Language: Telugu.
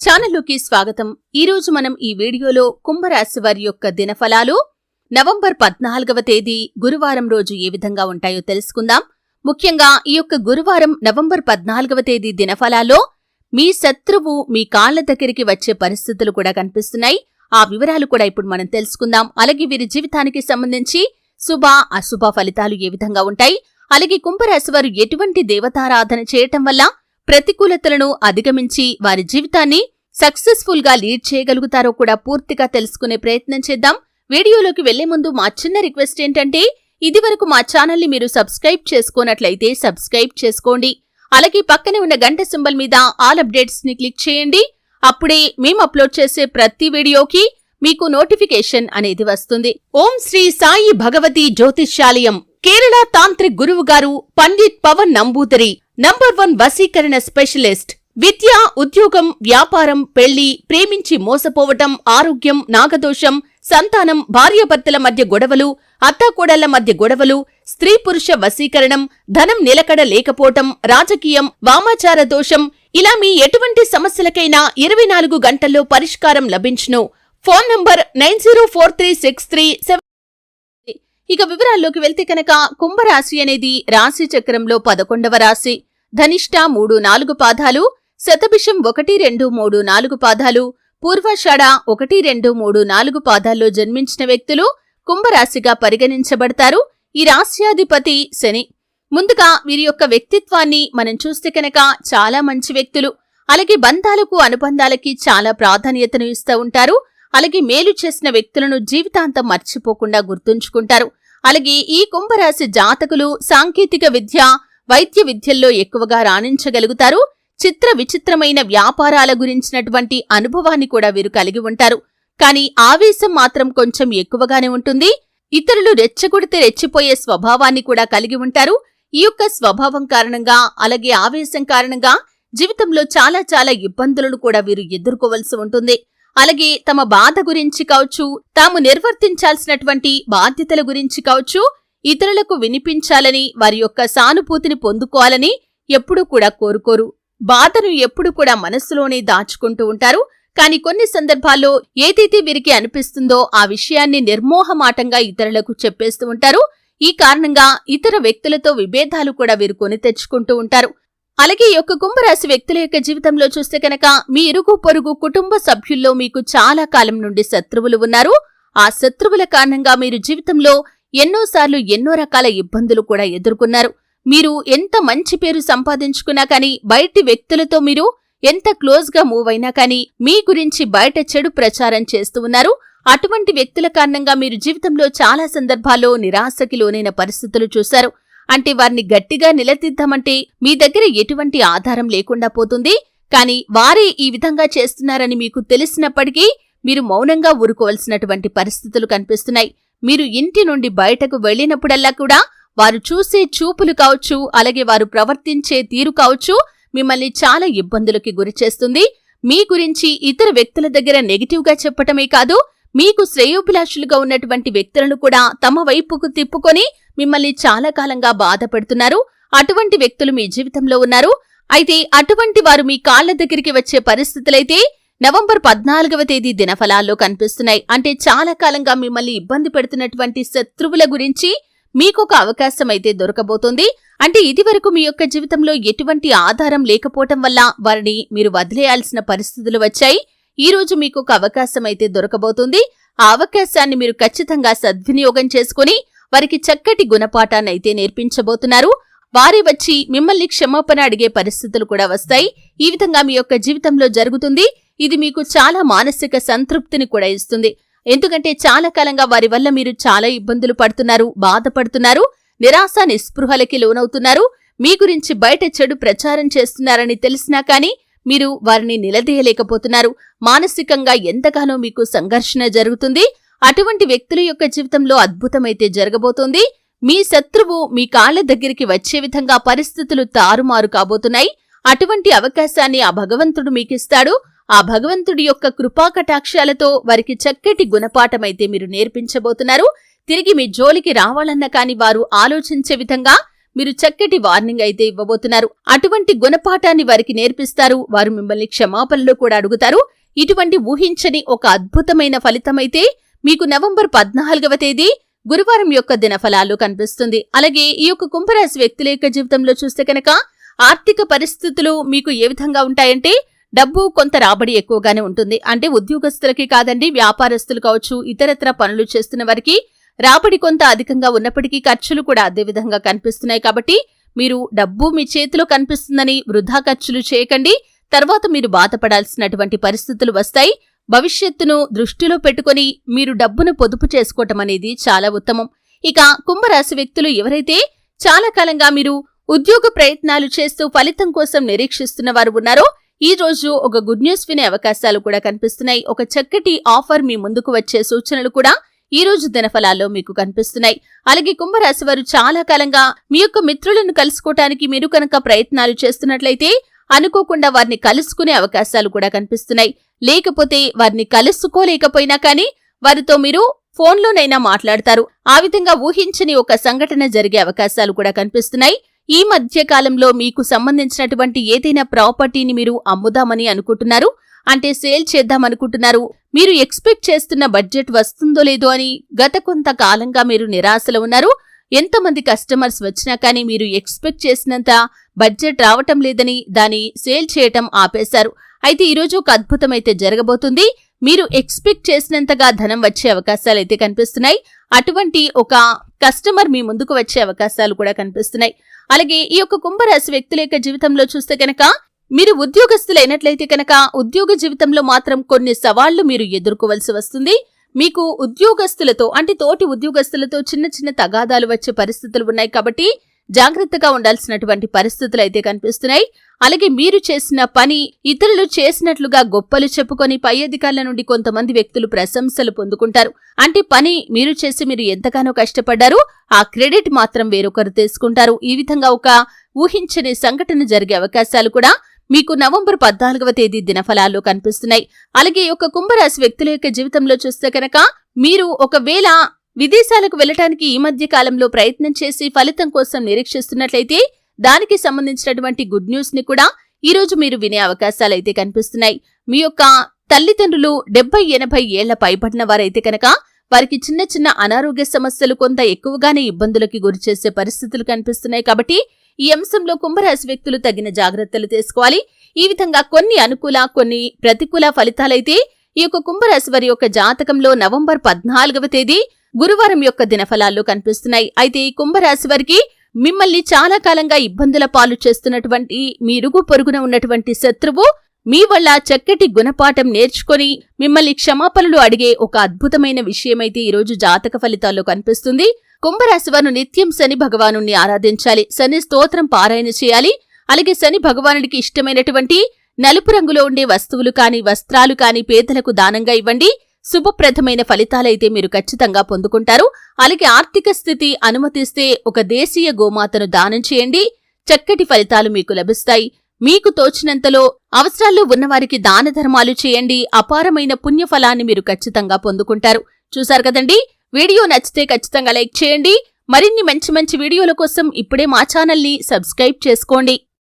ఛానల్లోకి స్వాగతం. ఈ రోజు మనం ఈ వీడియోలో కుంభరాశి వారి యొక్క దినఫలాలు నవంబర్ పద్నాలుగవ తేదీ గురువారం రోజు ఏ విధంగా ఉంటాయో తెలుసుకుందాం. ముఖ్యంగా ఈ యొక్క గురువారం నవంబర్ పద్నాలుగవ తేదీ దినఫలాల్లో మీ శత్రువు మీ కాళ్ళ దగ్గరికి వచ్చే పరిస్థితులు కూడా కనిపిస్తున్నాయి. ఆ వివరాలు కూడా ఇప్పుడు మనం తెలుసుకుందాం. అలాగే వీరి జీవితానికి సంబంధించి శుభ అశుభ ఫలితాలు ఏ విధంగా ఉంటాయి? అలాగే కుంభరాశి వారు ఎటువంటి దేవతారాధన చేయటం వల్ల ప్రతికూలతలను అధిగమించి వారి జీవితాన్ని సక్సెస్ఫుల్గా లీడ్ చేయగలుగుతారో కూడా పూర్తిగా తెలుసుకునే ప్రయత్నం చేద్దాం. వీడియోలోకి వెళ్ళే ముందు మా చిన్న రిక్వెస్ట్ ఏంటంటే ఇదివరకు మా ఛానల్ని మీరు సబ్స్క్రైబ్ చేసుకోనట్లయితే సబ్స్క్రైబ్ చేసుకోండి. అలాగే పక్కనే ఉన్న గంట సింబల్ మీద ఆల్ అప్డేట్స్ని క్లిక్ చేయండి. అప్పుడే మేము అప్లోడ్ చేసే ప్రతి వీడియోకి మీకు నోటిఫికేషన్ అనేది వస్తుంది. ఓం శ్రీ సాయి భగవతి జ్యోతిష్యాలయం కేరళ తాంత్రిక్ గురువు గారు పండిత్ పవన్ నంబూదరి నంబర్ వన్ వశీకరణ స్పెషలిస్ట్. విద్య ఉద్యోగం వ్యాపారం పెళ్ళి ప్రేమించి మోసపోవటం ఆరోగ్యం నాగదోషం సంతానం భార్యాభర్తల మధ్య గొడవలు అత్తాకోడళ్ళ మధ్య గొడవలు స్త్రీ పురుష వశీకరణం ధనం నిలకడ లేకపోవటం రాజకీయం వామాచార దోషం ఇలా మీ ఎటువంటి సమస్యలకైనా ఇరవై నాలుగు గంటల్లో పరిష్కారం లభించును. Phone number nine zero four three six three seven ఇక వివరాల్లోకి వెళ్తే కనుక కుంభరాశి అనేది రాశి చక్రంలో పదకొండవ రాశి. ధనిష్ట మూడు నాలుగు పాదాలు శతభిషం ఒకటి రెండు మూడు నాలుగు పాదాలు పూర్వాషాఢ ఒకటి రెండు మూడు నాలుగు పాదాల్లో జన్మించిన వ్యక్తులు కుంభరాశిగా పరిగణించబడతారు. ఈ రాశ్యాధిపతి శని. ముందుగా వీరి యొక్క వ్యక్తిత్వాన్ని మనం చూస్తే కనుక చాలా మంచి వ్యక్తులు. అలాగే బంధాలకు అనుబంధాలకి చాలా ప్రాధాన్యతను ఇస్తూ ఉంటారు. అలాగే మేలు చేసిన వ్యక్తులను జీవితాంతం మర్చిపోకుండా గుర్తుంచుకుంటారు. అలాగే ఈ కుంభరాశి జాతకులు సాంకేతిక విద్య వైద్య విద్యల్లో ఎక్కువగా రాణించగలుగుతారు. చిత్ర విచిత్రమైన వ్యాపారాల గురించినటువంటి అనుభవాన్ని కూడా వీరు కలిగి ఉంటారు. కానీ ఆవేశం మాత్రం కొంచెం ఎక్కువగానే ఉంటుంది. ఇతరులు రెచ్చగొడితే రెచ్చిపోయే స్వభావాన్ని కూడా కలిగి ఉంటారు. ఈ యొక్క స్వభావం కారణంగా అలాగే ఆవేశం కారణంగా జీవితంలో చాలా చాలా ఇబ్బందులను కూడా వీరు ఎదుర్కోవలసి ఉంటుంది. అలాగే తమ బాధ గురించి కావచ్చు తాము నిర్వర్తించాల్సినటువంటి బాధ్యతల గురించి కావచ్చు ఇతరులకు వినిపించాలని వారి యొక్క సానుభూతిని పొందుకోవాలని ఎప్పుడూ కూడా కోరుకోరు. బాధను ఎప్పుడు కూడా మనస్సులోనే దాచుకుంటూ ఉంటారు. కానీ కొన్ని సందర్భాల్లో ఏదైతే వీరికి అనిపిస్తుందో ఆ విషయాన్ని నిర్మోహమాటంగా ఇతరులకు చెప్పేస్తూ ఉంటారు. ఈ కారణంగా ఇతర వ్యక్తులతో విభేదాలు కూడా వీరు కొని తెచ్చుకుంటూ ఉంటారు. అలాగే ఈ యొక్క కుంభరాశి వ్యక్తుల యొక్క జీవితంలో చూస్తే కనుక మీ ఇరుగు పొరుగు కుటుంబ సభ్యుల్లో మీకు చాలా కాలం నుండి శత్రువులు ఉన్నారు. ఆ శత్రువుల కారణంగా మీరు జీవితంలో ఎన్నోసార్లు ఎన్నో రకాల ఇబ్బందులు కూడా ఎదుర్కొన్నారు. మీరు ఎంత మంచి పేరు సంపాదించుకున్నా కానీ బయటి వ్యక్తులతో మీరు ఎంత క్లోజ్గా మూవ్ అయినా కానీ మీ గురించి బయట చెడు ప్రచారం చేస్తూ ఉన్నారు. అటువంటి వ్యక్తుల కారణంగా మీరు జీవితంలో చాలా సందర్భాల్లో నిరాశకి లోనైన పరిస్థితులు చూశారు. అంటే వారిని గట్టిగా నిలదీద్దామంటే మీ దగ్గర ఎటువంటి ఆధారం లేకుండా పోతుంది. కానీ వారే ఈ విధంగా చేస్తున్నారని మీకు తెలిసినప్పటికీ మీరు మౌనంగా ఊరుకోవలసినటువంటి పరిస్థితులు కనిపిస్తున్నాయి. మీరు ఇంటి నుండి బయటకు వెళ్ళినప్పుడల్లా కూడా వారు చూసే చూపులు కావచ్చు అలాగే వారు ప్రవర్తించే తీరు కావచ్చు మిమ్మల్ని చాలా ఇబ్బందులకి గురిచేస్తుంది మీ గురించి ఇతర వ్యక్తుల దగ్గర నెగిటివ్గా చెప్పటమే కాదు మీకు శ్రేయోభిలాషులుగా ఉన్నటువంటి వ్యక్తులను కూడా తమ వైపుకు తిప్పుకొని మిమ్మల్ని చాలా కాలంగా బాధ పెడుతున్నారు అటువంటి వ్యక్తులు మీ జీవితంలో ఉన్నారు. అయితే అటువంటి వారు మీ కాళ్ళ దగ్గరికి వచ్చే పరిస్థితులైతే నవంబర్ పద్నాలుగవ తేదీ దినఫలాల్లో కనిపిస్తున్నాయి. అంటే చాలా కాలంగా మిమ్మల్ని ఇబ్బంది పెడుతున్నటువంటి శత్రువుల గురించి మీకొక అవకాశం అయితే దొరకబోతోంది. అంటే ఇదివరకు మీ యొక్క జీవితంలో ఎటువంటి ఆధారం లేకపోవటం వల్ల వారిని మీరు వదిలేయాల్సిన పరిస్థితులు వచ్చాయి. ఈ రోజు మీకు ఒక అవకాశం అయితే దొరకబోతుంది. ఆ అవకాశాన్ని మీరు ఖచ్చితంగా సద్వినియోగం చేసుకుని వారికి చక్కటి గుణపాఠాన్ని అయితే నేర్పించబోతున్నారు. వారి వచ్చి మిమ్మల్ని క్షమాపణ అడిగే పరిస్థితులు కూడా వస్తాయి. ఈ విధంగా మీ యొక్క జీవితంలో జరుగుతుంది. ఇది మీకు చాలా మానసిక సంతృప్తిని కూడా ఇస్తుంది. ఎందుకంటే చాలా కాలంగా వారి వల్ల మీరు చాలా ఇబ్బందులు పడుతున్నారు బాధపడుతున్నారు నిరాశ నిస్పృహలకి లోనవుతున్నారు. మీ గురించి బయట చెడు ప్రచారం చేస్తున్నారని తెలిసినా కానీ మీరు వారిని నిలదీయలేకపోతున్నారు. మానసికంగా ఎంతగానో మీకు సంఘర్షణ జరుగుతుంది. అటువంటి వ్యక్తుల యొక్క జీవితంలో అద్భుతమైతే జరగబోతోంది. మీ శత్రువు మీ కాళ్ళ దగ్గరికి వచ్చే విధంగా పరిస్థితులు తారుమారు కాబోతున్నాయి. అటువంటి అవకాశాన్ని ఆ భగవంతుడు మీకిస్తాడు. ఆ భగవంతుడి యొక్క కృపాకటాక్షాలతో వారికి చక్కటి గుణపాఠమైతే మీరు నేర్పించబోతున్నారు. తిరిగి మీ జోలికి రావాలన్న కాని వారు ఆలోచించే విధంగా మీరు చక్కటి వార్నింగ్ అయితే ఇవ్వబోతున్నారు. అటువంటి గుణపాఠాన్ని వారికి నేర్పిస్తారు. వారు మిమ్మల్ని క్షమాపణలు కూడా అడుగుతారు. ఇటువంటి ఊహించని ఒక అద్భుతమైన ఫలితమైతే మీకు నవంబర్ పద్నాలుగవ తేదీ గురువారం యొక్క దినఫలాలు కనిపిస్తుంది. అలాగే ఈ యొక్క కుంభరాశి వ్యక్తుల యొక్క జీవితంలో చూస్తే కనుక ఆర్థిక పరిస్థితులు మీకు ఏ విధంగా ఉంటాయంటే డబ్బు కొంత రాబడి ఎక్కువగానే ఉంటుంది. అంటే ఉద్యోగస్తులకి కాదండి వ్యాపారస్తులు కావచ్చు ఇతరత్ర పనులు చేస్తున్న వారికి రాబడి కొంత అధికంగా ఉన్నప్పటికీ ఖర్చులు కూడా అదే విధంగా కనిపిస్తున్నాయి. కాబట్టి మీరు డబ్బు మీ చేతిలో కనిపిస్తుందని వృధా ఖర్చులు చేయకండి. తర్వాత మీరు బాధపడాల్సినటువంటి పరిస్థితులు వస్తాయి. భవిష్యత్తును దృష్టిలో పెట్టుకుని మీరు డబ్బును పొదుపు చేసుకోవటం అనేది చాలా ఉత్తమం. ఇక కుంభరాశి వ్యక్తులు ఎవరైతే చాలా కాలంగా మీరు ఉద్యోగ ప్రయత్నాలు చేస్తూ ఫలితం కోసం నిరీక్షిస్తున్న వారు ఉన్నారో ఈ రోజు ఒక గుడ్ న్యూస్ వినే అవకాశాలు కూడా కనిపిస్తున్నాయి. ఒక చక్కటి ఆఫర్ మీ ముందుకు వచ్చే సూచనలు కూడా ఈ రోజు దినఫలాల్లో మీకు కనిపిస్తున్నాయి. అలాగే కుంభరాశి వారు చాలా కాలంగా మీ యొక్క మిత్రులను కలుసుకోవటానికి మీరు కనుక ప్రయత్నాలు చేస్తున్నట్లయితే అనుకోకుండా వారిని కలుసుకునే అవకాశాలు కూడా కనిపిస్తున్నాయి. లేకపోతే వారిని కలుసుకోలేకపోయినా కానీ వారితో మీరు ఫోన్లోనైనా మాట్లాడతారు. ఆ విధంగా ఊహించని ఒక సంఘటన జరిగే అవకాశాలు కూడా కనిపిస్తున్నాయి. ఈ మధ్య కాలంలో మీకు సంబంధించినటువంటి ఏదైనా ప్రాపర్టీని మీరు అమ్ముదామని అనుకుంటున్నారు అంటే సేల్ చేద్దామనుకుంటున్నారు మీరు ఎక్స్పెక్ట్ చేస్తున్న బడ్జెట్ వస్తుందో లేదో అని గత కొంతకాలంగా మీరు నిరాశలో ఉన్నారు. ఎంతమంది కస్టమర్స్ వచ్చినా కానీ మీరు ఎక్స్పెక్ట్ చేసినంత బడ్జెట్ రావటం లేదని దాని సేల్ చేయటం ఆపేశారు. అయితే ఈరోజు ఒక అద్భుతం అయితే జరగబోతుంది. మీరు ఎక్స్పెక్ట్ చేసినంతగా ధనం వచ్చే అవకాశాలు అయితే కనిపిస్తున్నాయి. అటువంటి ఒక కస్టమర్ మీ ముందుకు వచ్చే అవకాశాలు కూడా కనిపిస్తున్నాయి. అలాగే ఈ యొక్క కుంభరాశి వ్యక్తుల యొక్క జీవితంలో చూస్తే కనుక మీరు ఉద్యోగస్తులైనట్లయితే కనుక ఉద్యోగ జీవితంలో మాత్రం కొన్ని సవాళ్ళు మీరు ఎదుర్కోవలసి వస్తుంది. మీకు ఉద్యోగస్తులతో అంటే తోటి ఉద్యోగస్తులతో చిన్న చిన్న తగాదాలు వచ్చే పరిస్థితులు ఉన్నాయి కాబట్టి జాగ్రత్తగా ఉండాల్సినటువంటి పరిస్థితులు అయితే కనిపిస్తున్నాయి. అలాగే మీరు చేసిన పని ఇతరులు చేసినట్లుగా గొప్పలు చెప్పుకొని పై అధికారుల నుండి కొంతమంది వ్యక్తులు ప్రశంసలు పొందుకుంటారు. అంటే పని మీరు చేసి మీరు ఎంతగానో కష్టపడ్డారు ఆ క్రెడిట్ మాత్రం వేరొకరు తీసుకుంటారు. ఈ విధంగా ఒక ఊహించని సంఘటన జరిగే అవకాశాలు కూడా మీకు నవంబర్ పద్నాలుగవ తేదీ దినఫలాల్లో కనిపిస్తున్నాయి. అలాగే ఒక కుంభరాశి వ్యక్తుల యొక్క జీవితంలో చూస్తే కనుక మీరు ఒకవేళ విదేశాలకు వెళ్ళటానికి ఈ మధ్య కాలంలో ప్రయత్నం చేసి ఫలితం కోసం నిరీక్షిస్తున్నట్లయితే దానికి సంబంధించినటువంటి గుడ్ న్యూస్ని కూడా ఈ రోజు మీరు వినే అవకాశాలైతే కనిపిస్తున్నాయి. మీ యొక్క తల్లిదండ్రులు డెబ్బై ఎనభై ఏళ్ళ పైబడిన వారైతే కనుక వారికి చిన్న చిన్న అనారోగ్య సమస్యలు కొంత ఎక్కువగానే ఇబ్బందులకి గురిచేసే పరిస్థితులు కనిపిస్తున్నాయి కాబట్టి ఈ అంశంలో కుంభరాశి వ్యక్తులు తగిన జాగ్రత్తలు తీసుకోవాలి. ఈ విధంగా కొన్ని అనుకూల కొన్ని ప్రతికూల ఫలితాలైతే ఈ యొక్క కుంభరాశి వారి యొక్క జాతకంలో నవంబర్ పద్నాలుగవ తేదీ గురువారం యొక్క దినఫలాల్లో కనిపిస్తున్నాయి. అయితే ఈ కుంభరాశి వారికి మిమ్మల్ని చాలా కాలంగా ఇబ్బందుల పాలు చేస్తున్నటువంటి మీరుగు పొరుగున ఉన్నటువంటి శత్రువు మీ వల్ల చక్కటి గుణపాఠం నేర్చుకొని మిమ్మల్ని క్షమాపణలు అడిగే ఒక అద్భుతమైన విషయమైతే ఈరోజు జాతక ఫలితాల్లో కనిపిస్తుంది. కుంభరాశి వారు నిత్యం శని భగవాను ఆరాధించాలి. శని స్తోత్రం పారాయణ చేయాలి. అలాగే శని భగవానుడికి ఇష్టమైనటువంటి నలుపు రంగులో ఉండే వస్తువులు కాని వస్త్రాలు కాని పేదలకు దానంగా ఇవ్వండి. శుభప్రదమైన ఫలితాలైతే మీరు ఖచ్చితంగా పొందుకుంటారు. అలాగే ఆర్థిక స్థితి అనుమతిస్తే ఒక దేశీయ గోమాతను దానం చేయండి. చక్కటి ఫలితాలు మీకు లభిస్తాయి. మీకు తోచినంతలో అవసరాల్లో ఉన్నవారికి దాన ధర్మాలు చేయండి. అపారమైన పుణ్యఫలాన్ని మీరు ఖచ్చితంగా పొందుకుంటారు. చూశారు కదండి? వీడియో నచ్చితే ఖచ్చితంగా లైక్ చేయండి. మరిన్ని మంచి మంచి వీడియోల కోసం ఇప్పుడే మా ఛానల్ని సబ్స్క్రైబ్ చేసుకోండి.